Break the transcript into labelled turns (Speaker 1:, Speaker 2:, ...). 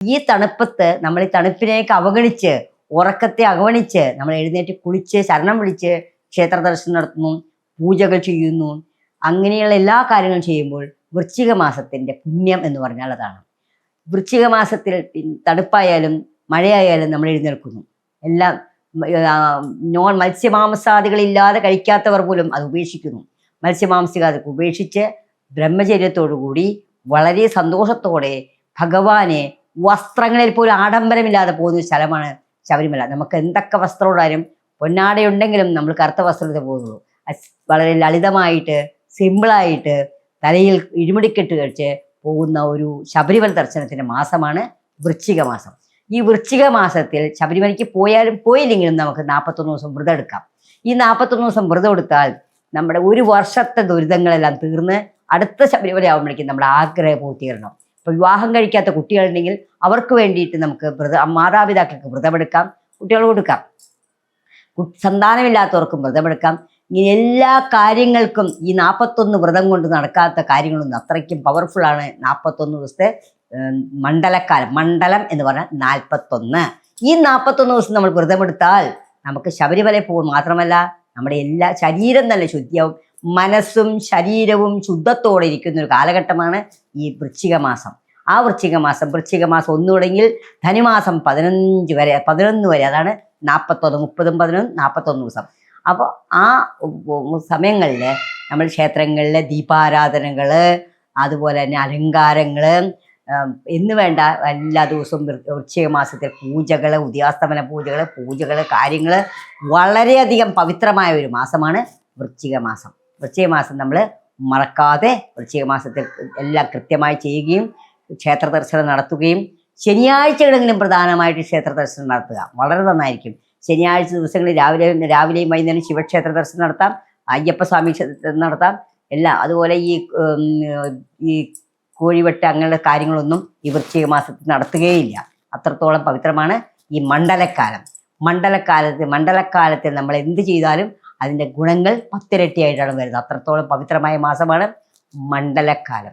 Speaker 1: ഈ തണുപ്പത്ത് നമ്മൾ ഈ തണുപ്പിനെയൊക്കെ അവഗണിച്ച് ഉറക്കത്തെ അവഗണിച്ച് നമ്മൾ എഴുന്നേറ്റ് കുളിച്ച് ശരണം വിളിച്ച് ക്ഷേത്ര ദർശനം നടത്തുന്നു പൂജകൾ ചെയ്യുന്നു. അങ്ങനെയുള്ള എല്ലാ കാര്യങ്ങളും ചെയ്യുമ്പോൾ വൃശ്ചിക മാസത്തിന്റെ പുണ്യം എന്ന് പറഞ്ഞാൽ അതാണ്. വൃശ്ചിക മാസത്തിൽ തണുപ്പായാലും മഴയായാലും നമ്മൾ എഴുന്നേൽക്കുന്നു. എല്ലാം നോൺ മത്സ്യമാംസാദികളില്ലാതെ കഴിക്കാത്തവർ പോലും അത് ഉപേക്ഷിക്കുന്നു. മത്സ്യമാംസികാദികൾ ഉപേക്ഷിച്ച് ബ്രഹ്മചര്യത്തോടുകൂടി വളരെ സന്തോഷത്തോടെ ഭഗവാനെ വസ്ത്രങ്ങളിൽ പോലും ആഡംബരമില്ലാതെ പോകുന്ന ഒരു സ്ഥലമാണ് ശബരിമല. നമുക്ക് എന്തൊക്കെ വസ്ത്രം ഇടാനും പൊന്നാടയുണ്ടെങ്കിലും നമ്മൾ കറുത്ത വസ്ത്രത്തിൽ പോകുന്നുള്ളൂ. വളരെ ലളിതമായിട്ട് സിമ്പിളായിട്ട് തലയിൽ ഇഴിമുടിക്കെട്ട് കഴിച്ച് പോകുന്ന ഒരു ശബരിമല ദർശനത്തിന്റെ മാസമാണ് വൃശ്ചിക മാസം. ഈ വൃശ്ചിക മാസത്തിൽ ശബരിമലയ്ക്ക് പോയാലും പോയില്ലെങ്കിലും നമുക്ക് നാൽപ്പത്തൊന്ന് ദിവസം വ്രതം എടുക്കാം. ഈ നാൽപ്പത്തൊന്ന് ദിവസം വ്രതം എടുത്താൽ നമ്മുടെ ഒരു വർഷത്തെ ദുരിതങ്ങളെല്ലാം തീർന്ന് അടുത്ത ശബരിമല ആകുമ്പോഴേക്കും നമ്മുടെ ആഗ്രഹ പൂർത്തീകരണം. ഇപ്പൊ വിവാഹം കഴിക്കാത്ത കുട്ടികളുണ്ടെങ്കിൽ അവർക്ക് വേണ്ടിയിട്ട് നമുക്ക് വ്രത മാതാപിതാക്കൾക്ക് വ്രതമെടുക്കാം കുട്ടികൾ കൊടുക്കാം. സന്താനമില്ലാത്തവർക്കും വ്രതമെടുക്കാം. ഇങ്ങനെ എല്ലാ കാര്യങ്ങൾക്കും ഈ നാൽപ്പത്തൊന്ന് വ്രതം കൊണ്ട് നടക്കാത്ത കാര്യങ്ങളൊന്നും അത്രയ്ക്കും പവർഫുൾ ആണ്. നാൽപ്പത്തൊന്ന് ദിവസത്തെ മണ്ഡലക്കാലം മണ്ഡലം എന്ന് പറഞ്ഞാൽ നാൽപ്പത്തൊന്ന് ഈ നാൽപ്പത്തൊന്ന് ദിവസം നമ്മൾ വ്രതമെടുത്താൽ നമുക്ക് ശബരിമല പോകും മാത്രമല്ല നമ്മുടെ എല്ലാ ശരീരം തന്നെ ശുദ്ധിയാവും. മനസ്സും ശരീരവും ശുദ്ധത്തോടെ ഇരിക്കുന്ന ഒരു കാലഘട്ടമാണ് ഈ വൃശ്ചിക മാസം ആ വൃശ്ചിക മാസം വൃശ്ചിക മാസം ഒന്ന് ധനുമാസം പതിനഞ്ച് വരെ പതിനൊന്ന് വരെ അതാണ് നാൽപ്പത്തൊന്ന് മുപ്പതും പതിനൊന്ന് നാൽപ്പത്തൊന്ന് ദിവസം. അപ്പോൾ ആ സമയങ്ങളിൽ നമ്മൾ ക്ഷേത്രങ്ങളിലെ ദീപാരാധനകൾ അതുപോലെ തന്നെ അലങ്കാരങ്ങൾ എന്ന് വേണ്ട എല്ലാ ദിവസവും വൃശ്ചിക മാസത്തിൽ പൂജകൾ ഉദയാസ്തമന പൂജകൾ പൂജകൾ കാര്യങ്ങൾ വളരെയധികം പവിത്രമായ ഒരു മാസമാണ് വൃശ്ചിക മാസം വൃശ്ചിക മാസം നമ്മൾ മറക്കാതെ വൃശ്ചിക മാസത്തിൽ എല്ലാം കൃത്യമായി ചെയ്യുകയും ക്ഷേത്ര ദർശനം നടത്തുകയും ശനിയാഴ്ചകളെങ്കിലും പ്രധാനമായിട്ട് ക്ഷേത്ര ദർശനം നടത്തുക. വളരെ നന്നായിരിക്കും. ശനിയാഴ്ച ദിവസങ്ങളിൽ രാവിലെ രാവിലെയും വൈകുന്നേരം ശിവക്ഷേത്ര ദർശനം നടത്താം. അയ്യപ്പസ്വാമി നടത്താം. എല്ലാം അതുപോലെ ഈ ഈ കോഴിവെട്ട് അങ്ങനെയുള്ള കാര്യങ്ങളൊന്നും ഈ വൃശ്ചിക മാസത്തിൽ നടത്തുകയില്ല. അത്രത്തോളം പവിത്രമാണ് ഈ മണ്ഡലക്കാലം. മണ്ഡലക്കാലത്ത് മണ്ഡലക്കാലത്തിൽ നമ്മൾ എന്ത് ചെയ്താലും അതിന്റെ ഗുണങ്ങൾ പത്തിരട്ടിയായിട്ടാണ് വരുന്നത്. അത്രത്തോളം പവിത്രമായ മാസമാണ് മണ്ഡലക്കാലം